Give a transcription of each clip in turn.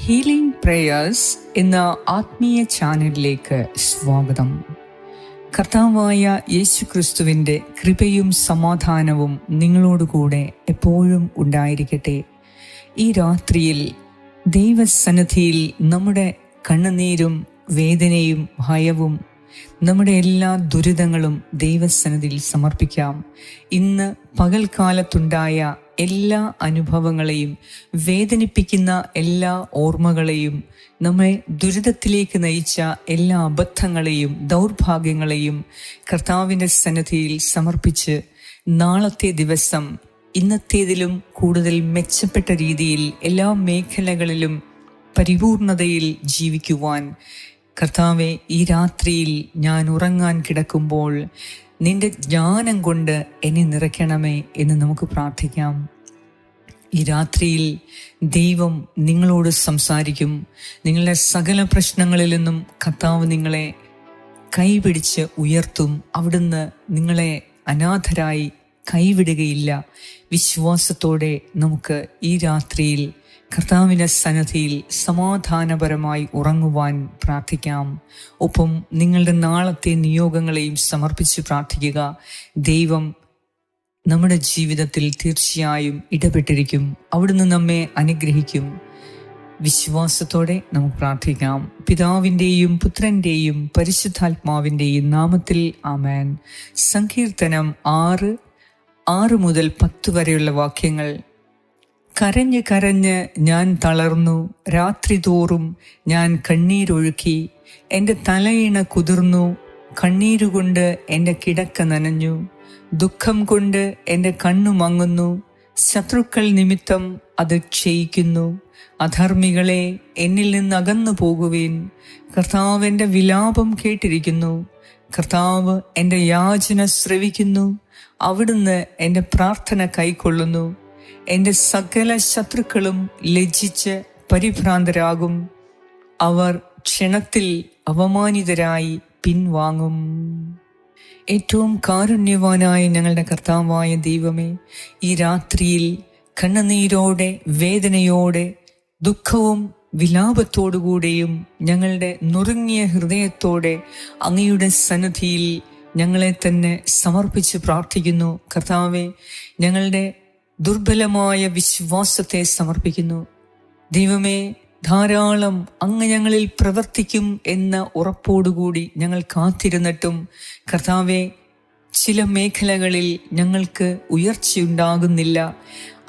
Healing prayers എന്ന ആത്മീയ ചാനലിലേക്ക് സ്വാഗതം. കർത്താവായ യേശു ക്രിസ്തുവിന്റെ കൃപയും സമാധാനവും നിങ്ങളോടുകൂടെ എപ്പോഴും ഉണ്ടായിരിക്കട്ടെ. ഈ രാത്രിയിൽ ദൈവസന്നിധിയിൽ നമ്മുടെ കണ്ണുനീരും വേദനയും ഭയവും നമ്മുടെ എല്ലാ ദുരിതങ്ങളും ദൈവസന്നിധിയിൽ സമർപ്പിക്കാം. ഇന്ന് പകൽക്കാലത്തുണ്ടായ എല്ലാ അനുഭവങ്ങളെയും വേദനിപ്പിക്കുന്ന എല്ലാ ഓർമ്മകളെയും നമ്മെ ദുരിതത്തിലേക്ക് നയിച്ച എല്ലാ അബദ്ധങ്ങളെയും ദൗർഭാഗ്യങ്ങളെയും കർത്താവിന്റെ സന്നിധിയിൽ സമർപ്പിച്ച് നാളത്തെ ദിവസം ഇന്നത്തേതിലും കൂടുതൽ മെച്ചപ്പെട്ട രീതിയിൽ എല്ലാ മേഖലകളിലും പരിപൂർണതയിൽ ജീവിക്കുവാൻ കർത്താവെ ഈ രാത്രിയിൽ ഞാൻ ഉറങ്ങാൻ കിടക്കുമ്പോൾ നിന്റെ ജ്ഞാനം കൊണ്ട് എന്നെ നിറയ്ക്കണമേ എന്ന് നമുക്ക് പ്രാർത്ഥിക്കാം. ഈ രാത്രിയിൽ ദൈവം നിങ്ങളോട് സംസാരിക്കും. നിങ്ങളുടെ സകല പ്രശ്നങ്ങളിൽ നിന്നും കർത്താവ് നിങ്ങളെ കൈപിടിച്ച് ഉയർത്തും. അവിടുന്ന് നിങ്ങളെ അനാഥരായി കൈവിടുകയില്ല. വിശ്വാസത്തോടെ നമുക്ക് ഈ രാത്രിയിൽ കർത്താവിന്റെ സന്നദ്ധിയിൽ സമാധാനപരമായി ഉറങ്ങുവാൻ പ്രാർത്ഥിക്കാം. ഒപ്പം നിങ്ങളുടെ നാളത്തെ നിയോഗങ്ങളെയും സമർപ്പിച്ച് പ്രാർത്ഥിക്കുക. ദൈവം നമ്മുടെ ജീവിതത്തിൽ തീർച്ചയായും ഇടപെട്ടിരിക്കും. അവിടുന്ന് നമ്മെ അനുഗ്രഹിക്കും. വിശ്വാസത്തോടെ നമുക്ക് പ്രാർത്ഥിക്കാം. പിതാവിന്റെയും പുത്രന്റെയും പരിശുദ്ധാത്മാവിന്റെയും നാമത്തിൽ ആമേൻ. സങ്കീർത്തനം ആറ് ആറ് മുതൽ പത്ത് വരെയുള്ള വാക്യങ്ങൾ കരഞ്ഞ് കരഞ്ഞ് ഞാൻ തളർന്നു. രാത്രി തോറും ഞാൻ കണ്ണീരൊഴുക്കി. എന്റെ തലയിണ കുതിർന്നു. കണ്ണീരുകൊണ്ട് എന്റെ കിടക്ക നനഞ്ഞു. ദുഃഖം കൊണ്ട് എന്റെ കണ്ണു മങ്ങുന്നു. ശത്രുക്കൾ നിമിത്തം അത് ക്ഷയിക്കുന്നു. അധർമ്മികളെ എന്നിൽ നിന്ന് അകന്നു പോകുവേൻ. കർത്താവ് എന്റെ വിലാപം കേട്ടിരിക്കുന്നു. കർത്താവ് എന്റെ യാചന ശ്രവിക്കുന്നു. അവിടുന്ന് എന്റെ പ്രാർത്ഥന കൈക്കൊള്ളുന്നു. എന്റെ സകല ശത്രുക്കളും ലജ്ജിച്ച് പരിഭ്രാന്തരാകും. അവർ ക്ഷണത്തിൽ അവമാനിതരായി പിൻവാങ്ങും. ഏറ്റവും കാരുണ്യവാനായ ഞങ്ങളുടെ കർത്താവായ ദൈവമേ ഈ രാത്രിയിൽ കണ്ണുനീരോടെ വേദനയോടെ ദുഃഖവും വിലാപത്തോടുകൂടെയും ഞങ്ങളുടെ നുറുങ്ങിയ ഹൃദയത്തോടെ അങ്ങയുടെ സന്നദ്ധിയിൽ ഞങ്ങളെ തന്നെ സമർപ്പിച്ച് പ്രാർത്ഥിക്കുന്നു. കർത്താവെ ഞങ്ങളുടെ ദുർബലമായ വിശ്വാസത്തെ സമർപ്പിക്കുന്നു. ദൈവമേ ധാരാളം അങ്ങ് ഞങ്ങളിൽ പ്രവർത്തിക്കും എന്ന ഉറപ്പോടുകൂടി ഞങ്ങൾ കാത്തിരുന്നിട്ടും കർത്താവെ ചില മേഖലകളിൽ ഞങ്ങൾക്ക് ഉയർച്ചയുണ്ടാകുന്നില്ല.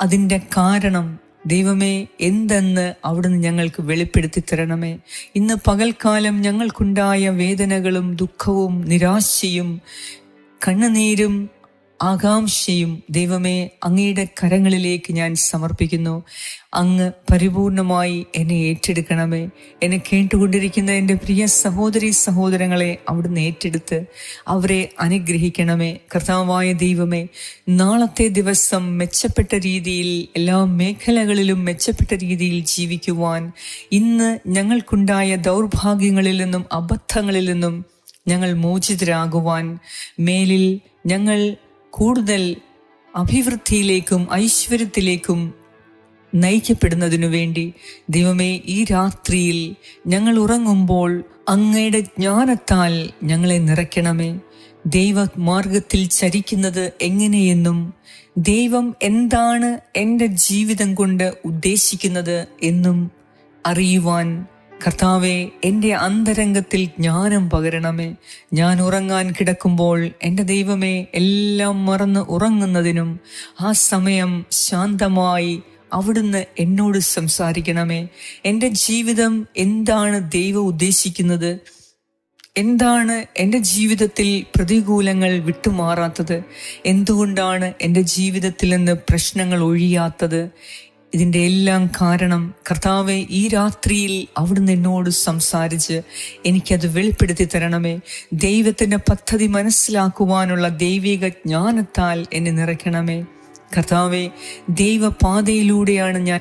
അതിന്റെ കാരണം ദൈവമേ എന്തെന്ന് അവിടുന്ന് ഞങ്ങൾക്ക് വെളിപ്പെടുത്തി തരണമേ. ഇന്ന് പകൽക്കാലം ഞങ്ങൾക്കുണ്ടായ വേദനകളും ദുഃഖവും നിരാശയും കണ്ണുനീരും ആകാംക്ഷയും ദൈവമേ അങ്ങയുടെ കരങ്ങളിലേക്ക് ഞാൻ സമർപ്പിക്കുന്നു. അങ്ങ് പരിപൂർണമായി എന്നെ ഏറ്റെടുക്കണമേ. എന്നെ കേട്ടുകൊണ്ടിരിക്കുന്ന എന്റെ പ്രിയ സഹോദരി സഹോദരങ്ങളെ അവിടുന്ന് ഏറ്റെടുത്ത് അവരെ അനുഗ്രഹിക്കണമേ. കർത്താവായ ദൈവമേ നാളത്തെ ദിവസം മെച്ചപ്പെട്ട രീതിയിൽ എല്ലാ മേഖലകളിലും മെച്ചപ്പെട്ട രീതിയിൽ ജീവിക്കുവാൻ ഇന്ന് ഞങ്ങൾക്കുണ്ടായ ദൗർഭാഗ്യങ്ങളിൽ നിന്നും അബദ്ധങ്ങളിൽ നിന്നും ഞങ്ങൾ മോചിതരാകുവാൻ മേലിൽ ഞങ്ങൾ കൂടുതൽ അഭിവൃദ്ധിയിലേക്കും ഐശ്വര്യത്തിലേക്കും നയിക്കപ്പെടുന്നതിനു വേണ്ടി ദൈവമേ ഈ രാത്രിയിൽ ഞങ്ങൾ ഉറങ്ങുമ്പോൾ അങ്ങയുടെ ജ്ഞാനത്താൽ ഞങ്ങളെ നിറയ്ക്കണമേ. ദൈവമാർഗത്തിൽ ചരിക്കുന്നത് എങ്ങനെയെന്നും ദൈവം എന്താണ് എന്റെ ജീവിതം കൊണ്ട് ഉദ്ദേശിക്കുന്നത് എന്നും അറിയുവാൻ കർത്താവെ എന്റെ അന്തരംഗത്തിൽ ജ്ഞാനം പകരണമേ. ഞാൻ ഉറങ്ങാൻ കിടക്കുമ്പോൾ എന്റെ ദൈവമേ എല്ലാം മറന്ന് ഉറങ്ങുന്നതിനും ആ സമയം ശാന്തമായി അവിടുന്ന് എന്നോട് സംസാരിക്കണമേ. എന്റെ ജീവിതം എന്താണ് ദൈവം ഉദ്ദേശിക്കുന്നത്? എന്താണ് എന്റെ ജീവിതത്തിൽ പ്രതികൂലങ്ങൾ വിട്ടുമാറാത്തത്? എന്തുകൊണ്ടാണ് എന്റെ ജീവിതത്തിൽ നിന്ന് പ്രശ്നങ്ങൾ ഒഴിയാത്തത്? ഇതിന്റെ എല്ലാം കാരണം കർത്താവെ ഈ രാത്രിയിൽ അവിടുന്ന് എന്നോട് സംസാരിച്ച് എനിക്കത് വെളിപ്പെടുത്തി തരണമേ. ദൈവത്തിന്റെ പദ്ധതി മനസ്സിലാക്കുവാനുള്ള ദൈവിക ജ്ഞാനത്താൽ എന്നെ നിറയ്ക്കണമേ. കർത്താവെ ദൈവപാതയിലൂടെയാണ് ഞാൻ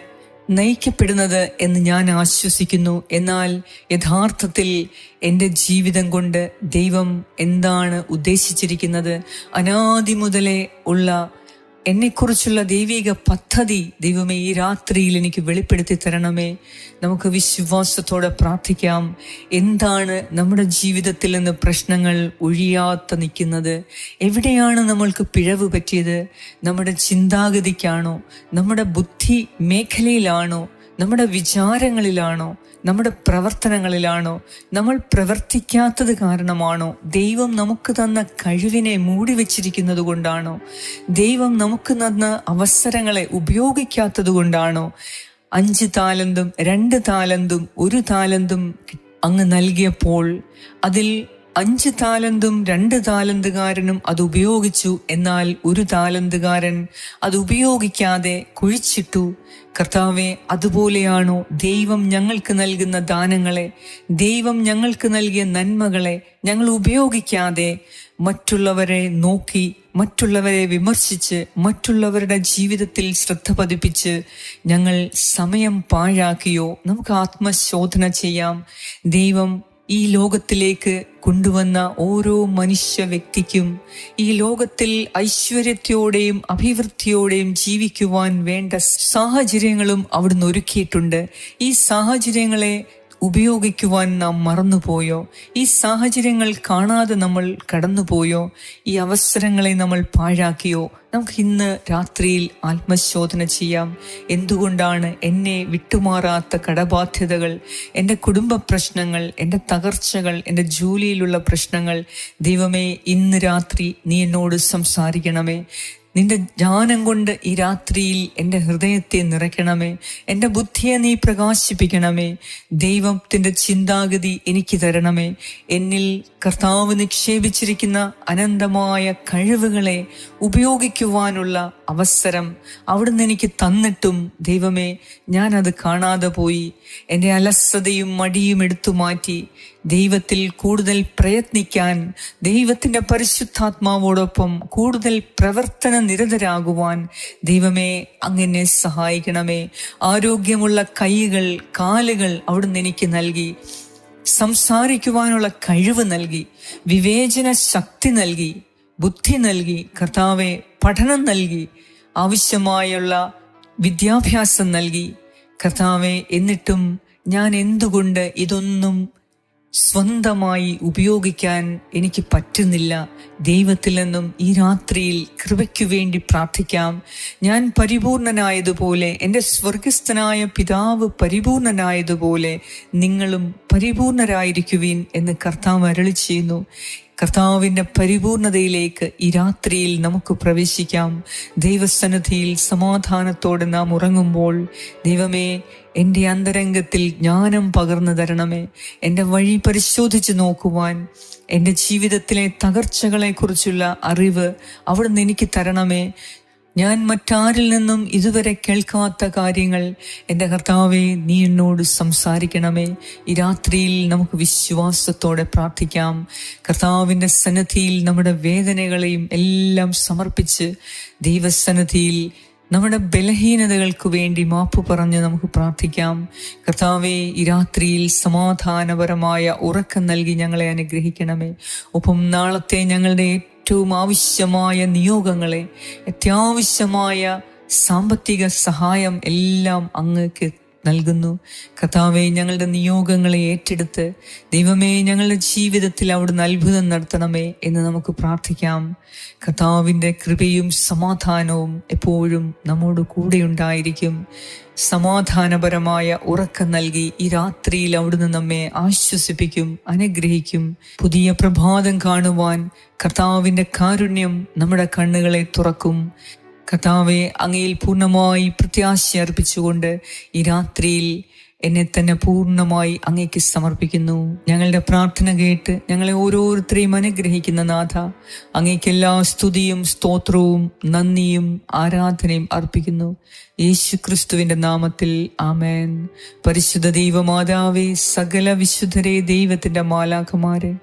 നയിക്കപ്പെടുന്നത് എന്ന് ഞാൻ ആശ്വസിക്കുന്നു. എന്നാൽ യഥാർത്ഥത്തിൽ എന്റെ ജീവിതം കൊണ്ട് ദൈവം എന്താണ് ഉദ്ദേശിച്ചിരിക്കുന്നത്? അനാദി മുതലേ ഉള്ള എന്നെക്കുറിച്ചുള്ള ദൈവിക പദ്ധതി ദൈവമേ ഈ രാത്രിയിൽ എനിക്ക് വെളിപ്പെടുത്തി തരണമേ. നമുക്ക് വിശ്വാസത്തോടെ പ്രാർത്ഥിക്കാം. എന്താണ് നമ്മുടെ ജീവിതത്തിൽ നിന്ന് പ്രശ്നങ്ങൾ ഒഴിയാത്ത നിൽക്കുന്നത്? എവിടെയാണ് നമ്മൾക്ക് പിഴവ് പറ്റിയത്? നമ്മുടെ ചിന്താഗതിക്കാണോ? നമ്മുടെ ബുദ്ധി മേഖലയിലാണോ? നമ്മുടെ വിചാരങ്ങളിലാണോ? നമ്മുടെ പ്രവർത്തനങ്ങളിലാണോ? നമ്മൾ പ്രവർത്തിക്കാത്തത് കാരണമാണോ? ദൈവം നമുക്ക് തന്ന കഴിവിനെ മൂടി വച്ചിരിക്കുന്നത് കൊണ്ടാണോ? ദൈവം നമുക്ക് തന്ന അവസരങ്ങളെ ഉപയോഗിക്കാത്തത് കൊണ്ടാണോ? അഞ്ച് താലന്തും രണ്ട് താലന്തും ഒരു താലന്തും അങ്ങ് നൽകിയപ്പോൾ അതിൽ അഞ്ച് താലന്തും രണ്ട് താലന്തുകാരനും അത് ഉപയോഗിച്ചു. എന്നാൽ ഒരു താലന്തുകാരൻ അത് ഉപയോഗിക്കാതെ കുഴിച്ചിട്ടു. കർത്താവെ അതുപോലെയാണോ ദൈവം ഞങ്ങൾക്ക് നൽകുന്ന ദാനങ്ങളെ? ദൈവം ഞങ്ങൾക്ക് നൽകിയ നന്മകളെ ഞങ്ങൾ ഉപയോഗിക്കാതെ മറ്റുള്ളവരെ നോക്കി മറ്റുള്ളവരെ വിമർശിച്ച് മറ്റുള്ളവരുടെ ജീവിതത്തിൽ ശ്രദ്ധ പതിപ്പിച്ച് ഞങ്ങൾ സമയം പാഴാക്കിയോ? നമുക്ക് ആത്മശോധന ചെയ്യാം. ദൈവം ഈ ലോകത്തിലേക്ക് കൊണ്ടുവന്ന ഓരോ മനുഷ്യ വ്യക്തിക്കും ഈ ലോകത്തിൽ ഐശ്വര്യത്തോടെയും അഭിവൃദ്ധിയോടെയും ജീവിക്കുവാൻ വേണ്ട സാഹചര്യങ്ങളും അവിടുന്ന് ഒരുക്കിയിട്ടുണ്ട്. ഈ സാഹചര്യങ്ങളെ ഉപയോഗിക്കുവാൻ നാം മറന്നുപോയോ? ഈ സാഹചര്യങ്ങൾ കാണാതെ നമ്മൾ കടന്നുപോയോ? ഈ അവസരങ്ങളെ നമ്മൾ പാഴാക്കിയോ? നമുക്ക് ഇന്ന് രാത്രിയിൽ ആത്മശോധന ചെയ്യാം. എന്തുകൊണ്ടാണ് എന്നെ വിട്ടുമാറാത്ത കടബാധ്യതകൾ എന്റെ കുടുംബ പ്രശ്നങ്ങൾ എന്റെ തകർച്ചകൾ എന്റെ ജോലിയിലുള്ള പ്രശ്നങ്ങൾ? ദൈവമേ ഇന്ന് രാത്രി നീ എന്നോട് സംസാരിക്കണമേ. നിന്റെ ജ്ഞാനം കൊണ്ട് ഈ രാത്രിയിൽ എന്റെ ഹൃദയത്തെ നിറയ്ക്കണമേ. എന്റെ ബുദ്ധിയെ നീ പ്രകാശിപ്പിക്കണമേ. ദൈവത്തിന്റെ ചിന്താഗതി എനിക്ക് തരണമേ. എന്നിൽ കർത്താവ് നിക്ഷേപിച്ചിരിക്കുന്ന അനന്തമായ കഴിവുകളെ ഉപയോഗിക്കുവാനുള്ള അവസരം അവിടുന്ന് എനിക്ക് തന്നിട്ടും ദൈവമേ ഞാനത് കാണാതെ പോയി. എന്റെ അലസതയും മടിയും എടുത്തു മാറ്റി. ദൈവത്തിൽ കൂടുതൽ പ്രയത്നിക്കാൻ ദൈവത്തിന്റെ പരിശുദ്ധാത്മാവോടൊപ്പം കൂടുതൽ പ്രവർത്തന നിരതരാകുവാൻ ദൈവമേ അങ്ങനെ സഹായിക്കണമേ. ആരോഗ്യമുള്ള കൈകൾ കാലുകൾ അവിടുന്ന് എനിക്ക് നൽകി. സംസാരിക്കുവാനുള്ള കഴിവ് നൽകി. വിവേചന ശക്തി നൽകി. ബുദ്ധി നൽകി. കർത്താവെ പഠനം നൽകി. ആവശ്യമായുള്ള വിദ്യാഭ്യാസം നൽകി. കർത്താവെ എന്നിട്ടും ഞാൻ എന്തുകൊണ്ട് ഇതൊന്നും സ്വന്തമായി ഉപയോഗിക്കാൻ എനിക്ക് പറ്റുന്നില്ല. ദൈവത്തിൽ നിന്നും ഈ രാത്രിയിൽ കൃപയ്ക്കു വേണ്ടി പ്രാർത്ഥിക്കാം. ഞാൻ പരിപൂർണനായതുപോലെ എന്റെ സ്വർഗസ്ഥനായ പിതാവ് പരിപൂർണനായതുപോലെ നിങ്ങളും പരിപൂർണരായിരിക്കുവിൻ എന്ന് കർത്താവ് അരളി ചെയ്യുന്നു. കർത്താവിന്റെ പരിപൂർണതയിലേക്ക് ഈ രാത്രിയിൽ നമുക്ക് പ്രവേശിക്കാം. ദൈവസന്നിധിയിൽ സമാധാനത്തോടെ നാം ഉറങ്ങുമ്പോൾ ദൈവമേ എന്റെ അന്തരംഗത്തിൽ ജ്ഞാനം പകർന്നു തരണമേ. എന്റെ വഴി പരിശോധിച്ച് നോക്കുവാൻ എന്റെ ജീവിതത്തിലെ തകർച്ചകളെക്കുറിച്ചുള്ള അറിവ് അവിടുന്ന് എനിക്ക് തരണമേ. ഞാൻ മറ്റാരിൽ നിന്നും ഇതുവരെ കേൾക്കാത്ത കാര്യങ്ങൾ എന്റെ കർത്താവെ നീ എന്നോട് സംസാരിക്കണമേ. ഈ രാത്രിയിൽ നമുക്ക് വിശ്വാസത്തോടെ പ്രാർത്ഥിക്കാം. കർത്താവിന്റെ സന്നദ്ധിയിൽ നമ്മുടെ വേദനകളെയും എല്ലാം സമർപ്പിച്ച് ദൈവസന്നദ്ധിയിൽ നമ്മുടെ ബലഹീനതകൾക്ക് വേണ്ടി മാപ്പ് പറഞ്ഞ് നമുക്ക് പ്രാർത്ഥിക്കാം. കർത്താവെ ഈ രാത്രിയിൽ സമാധാനപരമായ ഉറക്കം നൽകി ഞങ്ങളെ അനുഗ്രഹിക്കണമേ. ഒപ്പം നാളത്തെ ഞങ്ങളുടെ ഏറ്റവും ആവശ്യമായ നിയോഗങ്ങളെ അത്യാവശ്യമായ സാമ്പത്തിക സഹായം എല്ലാം അങ്ങക്ക് നൽകുന്നു. കഥാവെ ഞങ്ങളുടെ നിയോഗങ്ങളെ ഏറ്റെടുത്ത് ദൈവമേ ഞങ്ങളുടെ ജീവിതത്തിൽ അവിടുന്ന് അത്ഭുതം നടത്തണമേ എന്ന് നമുക്ക് പ്രാർത്ഥിക്കാം. കഥാവിന്റെ കൃപയും സമാധാനവും എപ്പോഴും നമ്മോട് കൂടെ ഉണ്ടായിരിക്കും. സമാധാനപരമായ ഉറക്കം നൽകി ഈ രാത്രിയിൽ അവിടുന്ന് നമ്മെ ആശ്വസിപ്പിക്കും അനുഗ്രഹിക്കും. പുതിയ പ്രഭാതം കാണുവാൻ കർത്താവിന്റെ കാരുണ്യം നമ്മുടെ കണ്ണുകളെ തുറക്കും. കർത്താവെ അങ്ങയിൽ പൂർണമായി പ്രത്യാശ അർപ്പിച്ചുകൊണ്ട് ഈ രാത്രിയിൽ എന്നെ തന്നെ പൂർണമായി അങ്ങേക്ക് സമർപ്പിക്കുന്നു. ഞങ്ങളുടെ പ്രാർത്ഥന കേട്ട് ഞങ്ങളെ ഓരോരുത്തരെയും അനുഗ്രഹിക്കുന്ന നാഥ അങ്ങേക്ക് എല്ലാ സ്തുതിയും സ്തോത്രവും നന്ദിയും ആരാധനയും അർപ്പിക്കുന്നു. യേശു ക്രിസ്തുവിന്റെ നാമത്തിൽ ആമേൻ. പരിശുദ്ധ ദൈവമാതാവേ സകല വിശുദ്ധരെ ദൈവത്തിന്റെ മാലാഖമാരെ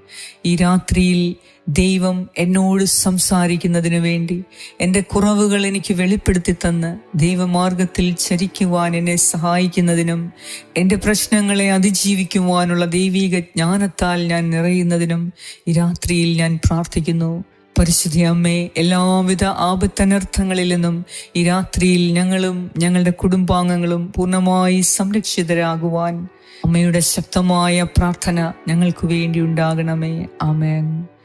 ഈ രാത്രിയിൽ ദൈവം എന്നോട് സംസാരിക്കുന്നതിനു വേണ്ടി എന്റെ കുറവുകൾ എനിക്ക് വെളിപ്പെടുത്തി തന്ന് ദൈവമാർഗത്തിൽ ചരിക്കുവാൻ എന്നെ സഹായിക്കുന്നതിനും എന്റെ പ്രശ്നങ്ങളെ അതിജീവിക്കുവാനുള്ള ദൈവീക ജ്ഞാനത്താൽ ഞാൻ നിറയുന്നതിനും ഈ രാത്രിയിൽ ഞാൻ പ്രാർത്ഥിക്കുന്നു. പരിശുദ്ധി അമ്മേ എല്ലാവിധ ആപത്തനർത്ഥങ്ങളിൽ നിന്നും ഈ രാത്രിയിൽ ഞങ്ങളും ഞങ്ങളുടെ കുടുംബാംഗങ്ങളും പൂർണമായി സംരക്ഷിതരാകുവാൻ അമ്മയുടെ ശക്തമായ പ്രാർത്ഥന ഞങ്ങൾക്ക് വേണ്ടി ഉണ്ടാകണമേ. ആമേൻ.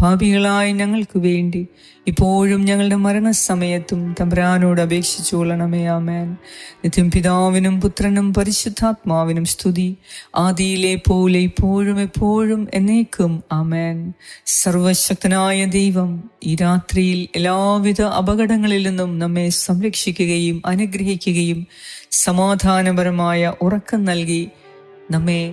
പാപികളായ ഞങ്ങൾക്ക് വേണ്ടി. ഇപ്പോഴും ഞങ്ങളുടെ മരണസമയത്തും തമ്പുരാനോട് അപേക്ഷിച്ചുകൊള്ളണമേ ആമേൻ. നിത്യം പിതാവിനും പുത്രനും പരിശുദ്ധാത്മാവിനും സ്തുതി. ആദിയിലെ പോലെ ഇപ്പോഴും എപ്പോഴും എന്നേക്കും ആമേൻ. സർവശക്തനായ ദൈവം ഈ രാത്രിയിൽ എല്ലാവിധ അപകടങ്ങളിൽ നിന്നും നമ്മെ സംരക്ഷിക്കുകയും അനുഗ്രഹിക്കുകയും സമാധാനപരമായ ഉറക്കം നൽകി നമ്മെ